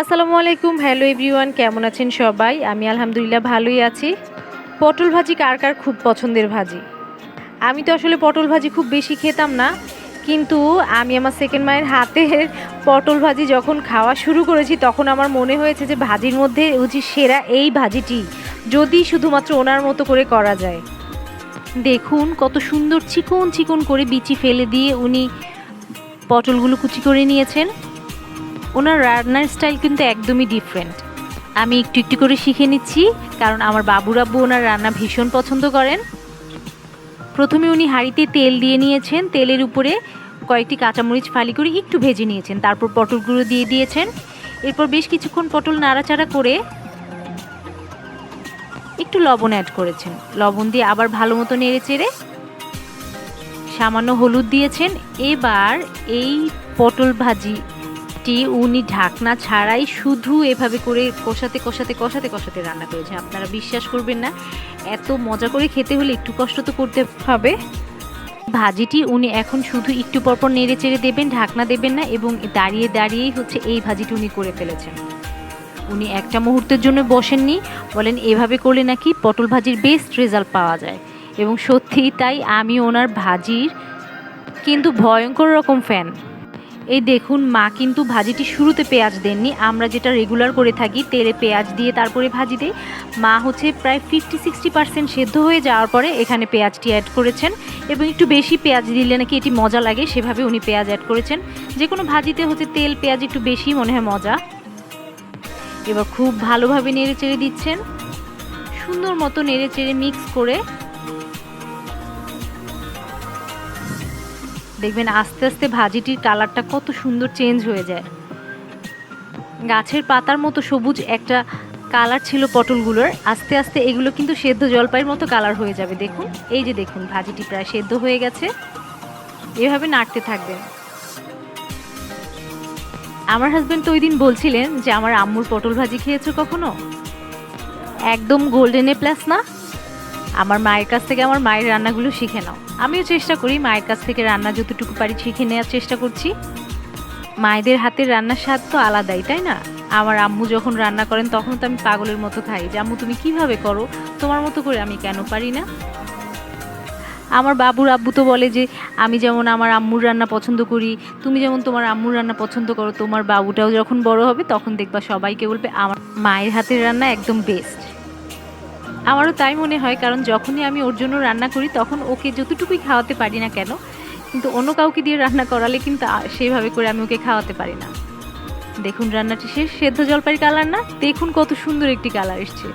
আসসালামু আলাইকুম, hello everyone, কেমন আছেন সবাই? আমি আলহামদুলিল্লাহ ভালোই আছি। পটল ভাজি কার কার খুব পছন্দের ভাজি? আমি তো আসলে পটল ভাজি খুব বেশি খেতাম না, কিন্তু আমি আমার সেকেন্ড মায়ের হাতের পটল ভাজি যখন খাওয়া শুরু করেছি, তখন আমার মনে হয়েছে যে ভাজির মধ্যে উচিত সেরা এই ভাজিটি, যদি শুধুমাত্র ওনার মতো করে করা যায়। দেখুন, কত সুন্দর চিকন চিকন করে বিচি ফেলে দিয়ে উনি পটলগুলো কুচি করে নিয়েছেন। ওনার রান্নার স্টাইল কিন্তু একদমই ডিফারেন্ট আমি একটু একটু করে শিখে নিচ্ছি, কারণ আমার বাবুর আব্বু ওনার রান্না ভীষণ পছন্দ করেন। প্রথমে উনি হাঁড়িতে তেল দিয়ে নিয়েছেন, তেলের উপরে কয়েকটি কাঁচামরিচ ফালি করে একটু ভেজে নিয়েছেন, তারপর পটলগুলো দিয়ে দিয়েছেন। এরপর বেশ কিছুক্ষণ পটল নাড়াচাড়া করে একটু লবণ অ্যাড করেছেন। লবণ দিয়ে আবার ভালো মতো নেড়ে চেড়ে সামান্য হলুদ দিয়েছেন। এবার এই পটল ভাজিটি উনি ঢাকনা ছাড়াই শুধু এভাবে করে কষাতে কষাতে কষাতে কষাতে রান্না করেছে। আপনারা বিশ্বাস করবেন না, এত মজা করে খেতে হলে একটু কষ্ট তো করতে হবে। ভাজিটি উনি এখন শুধু একটু পরপর নেড়ে চেড়ে দেবেন, ঢাকনা দেবেন না এবং দাঁড়িয়ে, দাঁড়িয়েই হচ্ছে এই ভাজিটি উনি করে ফেলেছেন। উনি একটা মুহূর্তের জন্য বসেননি, বলেন এভাবে করলে নাকি পটল ভাজির বেস্ট রেজাল্ট পাওয়া যায়। এবং সত্যিই তাই, আমি ওনার ভাজির কিন্তু ভয়ঙ্কর রকম ফ্যান এই দেখুন, মা কিন্তু ভাজিটি শুরুতে পেঁয়াজ দেননি। আমরা যেটা রেগুলার করে থাকি, তেলে পেঁয়াজ দিয়ে তারপরে ভাজি দিই মা হচ্ছে প্রায় ফিফটি সিক্সটি পার্সেন্ট সেদ্ধ হয়ে যাওয়ার পরে এখানে পেঁয়াজটি অ্যাড করেছেন। এবং একটু বেশি পেঁয়াজ দিলে নাকি এটি মজা লাগে, সেভাবে উনি পেঁয়াজ অ্যাড করেছেন। যে কোনো ভাজিতে হচ্ছে তেল, পেঁয়াজ একটু বেশি মনে হয় মজা। এবার খুব ভালোভাবে নেড়ে চেড়ে দিচ্ছেন। সুন্দর মতো নেড়ে চেড়ে মিক্স করে দেখবেন আস্তে আস্তে ভাজিটির কালারটা কত সুন্দর চেঞ্জ হয়ে যায়। গাছের পাতার মতো সবুজ একটা কালার ছিল পটলগুলোর। আস্তে আস্তে এগুলো কিন্তু সেদ্ধ জলপাইয়ের মতো কালার হয়ে যাবে। দেখুন, এই যে দেখুন, ভাজিটি প্রায় সেদ্ধ হয়ে গেছে। এভাবে নাড়তে থাকবেন। আমার হাজব্যান্ড তো ওই দিন বলছিলেন যে, আমার আম্মুর পটল ভাজি খেয়েছো কখনো? একদম গোল্ডেনে প্লাস না? আমার মায়ের কাছ থেকে আমার মায়ের রান্নাগুলো শিখে নাও। আমিও চেষ্টা করি মায়ের কাছ থেকে রান্না যতটুকু পারি শিখে নেওয়ার চেষ্টা করছি। মায়েদের হাতের রান্নার স্বাদ তো আলাদাই, তাই না? আমার আম্মু যখন রান্না করেন তখন তো আমি পাগলের মতো খাই যে, আম্মু, তুমি কীভাবে করো? তোমার মতো করে আমি কেন পারি না? আমার বাবুর আব্বু তো বলে যে, আমি যেমন আমার আম্মুর রান্না পছন্দ করি, তুমি যেমন তোমার আম্মুর রান্না পছন্দ করো, তোমার বাবুটাও যখন বড় হবে তখন দেখবা সবাইকে বলবে, আমার মায়ের হাতের রান্না একদম বেস্ট আমারও তাই মনে হয়, কারণ যখনই আমি ওর জন্য রান্না করি, তখন ওকে যতটুকুই খাওয়াতে পারি না কেন, কিন্তু অন্য কাউকে দিয়ে রান্না করালে কিন্তু সেইভাবে করে আমি ওকে খাওয়াতে পারি না। দেখুন, রান্নাটি শেষ, সেদ্ধ জলপাইয়ের কালার না, দেখুন কত সুন্দর একটি কালার এসছে।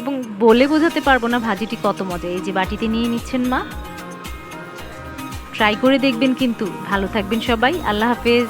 এবং বলে বোঝাতে পারব না ভাজিটি কত মজা, এই যে বাটিতে নিয়ে নিচ্ছেন মা। ট্রাই করে দেখবেন কিন্তু। ভালো থাকবেন সবাই, আল্লাহ হাফেজ।